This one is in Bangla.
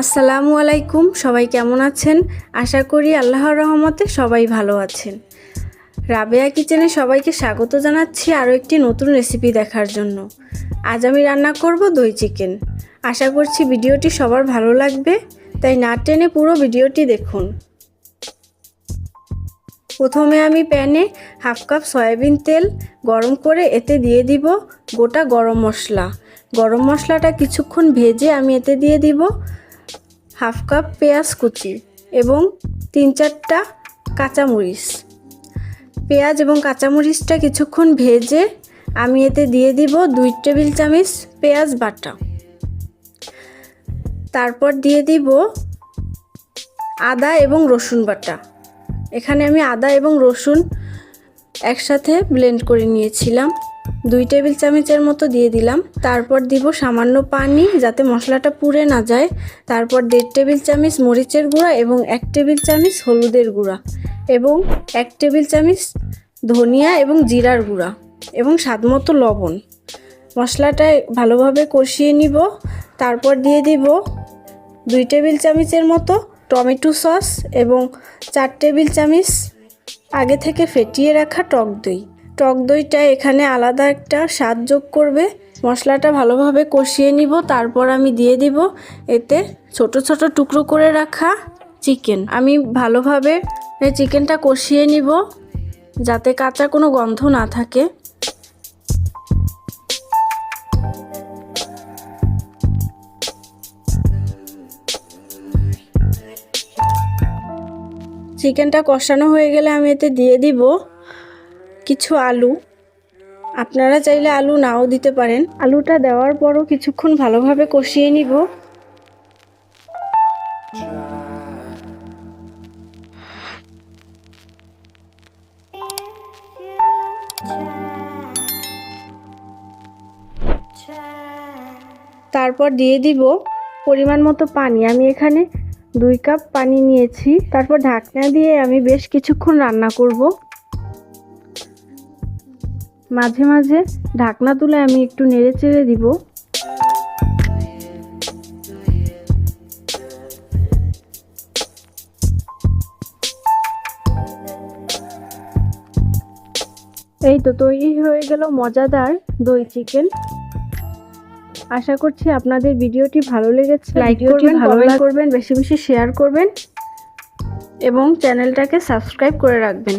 আসসালামু আলাইকুম, সবাই কেমন আছেন? আশা করি আল্লাহর রহমতে সবাই ভালো আছেন। রাবেয়া কিচেনে সবাইকে স্বাগত জানাচ্ছি আরও একটি নতুন রেসিপি দেখার জন্য। আজ আমি রান্না করব দই চিকেন। আশা করছি ভিডিওটি সবার ভালো লাগবে, তাই না টেনে পুরো ভিডিওটি দেখুন। প্রথমে আমি প্যানে হাফ কাপ সয়াবিন তেল গরম করে এতে দিয়ে দিব গোটা গরম মশলা। গরম মশলাটা কিছুক্ষণ ভেজে আমি এতে দিয়ে দিব। হাফ কাপ পেঁয়াজ কুচি এবং তিন চারটা কাঁচামরিচ। পেঁয়াজ এবং কাঁচামরিচটা কিছুক্ষণ ভেজে আমি এতে দিয়ে দিব দুই টেবিল চামচ পেঁয়াজ বাটা। তারপর দিয়ে দিব আদা এবং রসুন বাটা। এখানে আমি আদা এবং রসুন একসাথে ব্লেন্ড করে নিয়েছিলাম। দুই টেবিল চামচের মতো দিয়ে দিলাম। তারপর দিব সামান্য পানি যাতে মশলাটা পুড়ে না যায়। তারপর দেড় টেবিল চামচ মরিচের গুঁড়া এবং এক টেবিল চামচ হলুদের গুঁড়া এবং এক টেবিল চামচ ধনিয়া এবং জিরার গুঁড়া এবং স্বাদমতো লবণ। মশলাটা ভালোভাবে কষিয়ে নিব। তারপর দিয়ে দিব দুই টেবিল চামচের মতো টমেটো সস এবং চার টেবিল চামচ আগে থেকে ফেটিয়ে রাখা টক দই। টক দইটা এখানে আলাদা একটা স্বাদ যোগ করবে। মশলাটা ভালোভাবে কষিয়ে নিব, তারপর আমি দিয়ে দিব এতে ছোট ছোট টুকরো করে রাখা চিকেন। আমি ভালোভাবে চিকেনটা কষিয়ে নিব যাতে কাঁচা কোনো গন্ধ না থাকে। চিকেনটা কষানো হয়ে গেলে আমি এতে দিয়ে দিব কিছু আলু। আপনারা চাইলে আলু নাও দিতে পারেন। আলুটা দেওয়ার পরও কিছুক্ষণ ভালোভাবে কষিয়ে নিব। তারপর দিয়ে দিব পরিমাণ মতো পানি। আমি এখানে দুই কাপ পানি নিয়েছি। তারপর ঢাকনা দিয়ে আমি বেশ কিছুক্ষণ রান্না করব। মাঝে মাঝে ঢাকনা তুলে আমি একটু নেড়ে চেড়ে দিব। এই তো তৈরি হয়ে গেল মজাদার দই চিকেন। আশা করছি আপনাদের ভিডিওটি ভালো লেগেছে। লাইক করবেন কমেন্ট করবেন বেশি বেশি শেয়ার করবেন এবং চ্যানেলটাকে সাবস্ক্রাইব করে রাখবেন।